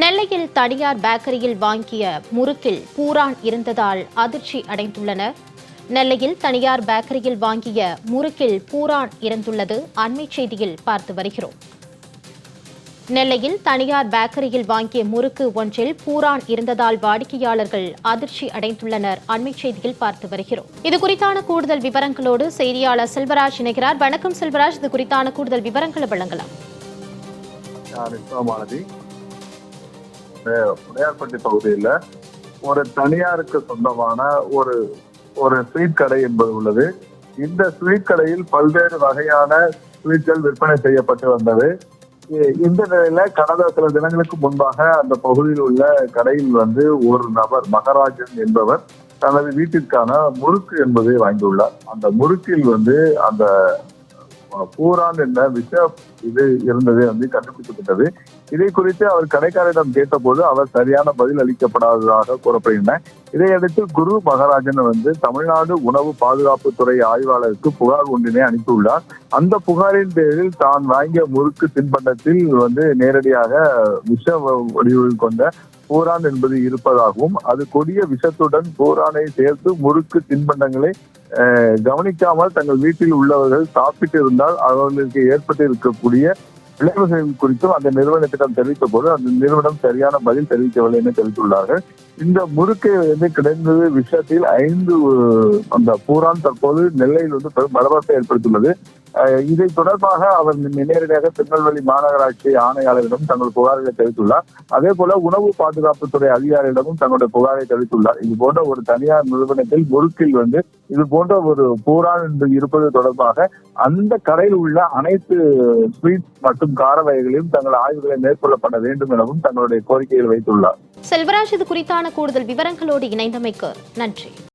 நெல்லையில் தனியார் பேக்கரியில் வாங்கிய முறுக்கில் பூரான் இருந்ததால் அதிர்ச்சி அடைந்துள்ளனர். நெல்லையில் தனியார் பேக்கரியில் வாங்கிய முறுக்கில் பூரான் இருந்துள்ளது அண்மை செய்தியில் பார்த்து வருகிறோம். நெல்லையில் தனியார் பேக்கரியில் வாங்கிய முறுக்கு ஒன்றில் பூரான் இருந்ததால் வாடிக்கையாளர்கள் அதிர்ச்சி அடைந்துள்ளனர் அண்மை செய்தியில் பார்த்து வருகிறோம். இது குறித்தான கூடுதல் விவரங்களோடு செய்தியாளர் செல்வராஜ் இணைகிறார். வணக்கம் செல்வராஜ் இது குறித்தான கூடுதல் விவரங்களை வழங்கலாம். உடையார்பட்டி பகுதியில் ஒரு தனியாருக்கு சொந்தமான ஒரு ஒரு ஸ்வீட் கடை என்பது உள்ளது. இந்த ஸ்வீட் கடையில் பல்வேறு வகையான ஸ்வீட்கள் விற்பனை செய்யப்பட்டு வந்தது. இந்த நிலையில கடந்த சில தினங்களுக்கு முன்பாக அந்த பகுதியில் உள்ள கடையில் வந்து ஒரு நபர் மகராஜன் என்பவர் தனது வீட்டிற்கான முறுக்கு என்பதை வாங்கியுள்ளார். அந்த முறுக்கில் வந்து அந்த பூரான் என்ற விஷ இது இருந்தது வந்து கண்டுபிடிக்கப்பட்டது. இதை குறித்து அவர் கடைக்காரரிடம் கேட்டபோது அவர் சரியான பதில் அளிக்கப்படாததாக கூறப்படுகின்றன. இதையடுத்து குரு மகாராஜன் வந்து தமிழ்நாடு உணவு பாதுகாப்புத்துறை ஆய்வாளருக்கு புகார் ஒன்றினை அனுப்பியுள்ளார். அந்த புகாரின் பேரில் தான் வாங்கிய முறுக்கு தின்பண்டத்தில் வந்து நேரடியாக விஷ வடிவில் கொண்ட பூரான் என்பது இருப்பதாகவும் அது கொடிய விஷத்துடன் பூரானை சேர்த்து முறுக்கு தின்பண்டங்களை கவனிக்காமல் தங்கள் வீட்டில் உள்ளவர்கள் சாப்பிட்டு இருந்தால் அவர்களுக்கு ஏற்பட்டு இருக்கக்கூடிய விளைவுகள் குறித்தும் அந்த நிறுவனத்திடம் தெரிவித்த போது அந்த நிறுவனம் சரியான பதில் தெரிவிக்கவில்லை என்று தெரிவித்துள்ளார்கள். இந்த முறுக்கை வந்து கிடைந்தது விஷயத்தில் ஐந்து அந்த பூரான் தற்போது நெல்லையில் வந்து பெரும் பரபரப்பை ஏற்படுத்தியுள்ளது. இதை தொடர்பாக அவர் நேரடியாக திருநெல்வேலி மாநகராட்சி ஆணையாளரிடம் தங்கள் புகார்களை தெரிவித்துள்ளார். அதே போல உணவு பாதுகாப்புத்துறை அதிகாரியிடமும் தங்களுடைய புகாரை தெரிவித்துள்ளார். இது போன்ற ஒரு தனியார் நிறுவனத்தில் முறுக்கில் வந்து இது போன்ற ஒரு போராள் என்று இருப்பது தொடர்பாக அந்த கடையில் உள்ள அனைத்து ஸ்வீட் மற்றும் கார வகைகளையும் தங்கள் ஆய்வுகளை மேற்கொள்ளப்பட வேண்டும் எனவும் தங்களுடைய கோரிக்கையில் வைத்துள்ளார். செல்வராஜ் இது குறித்தான கூடுதல் விவரங்களோடு இணைந்தமைக்கு நன்றி.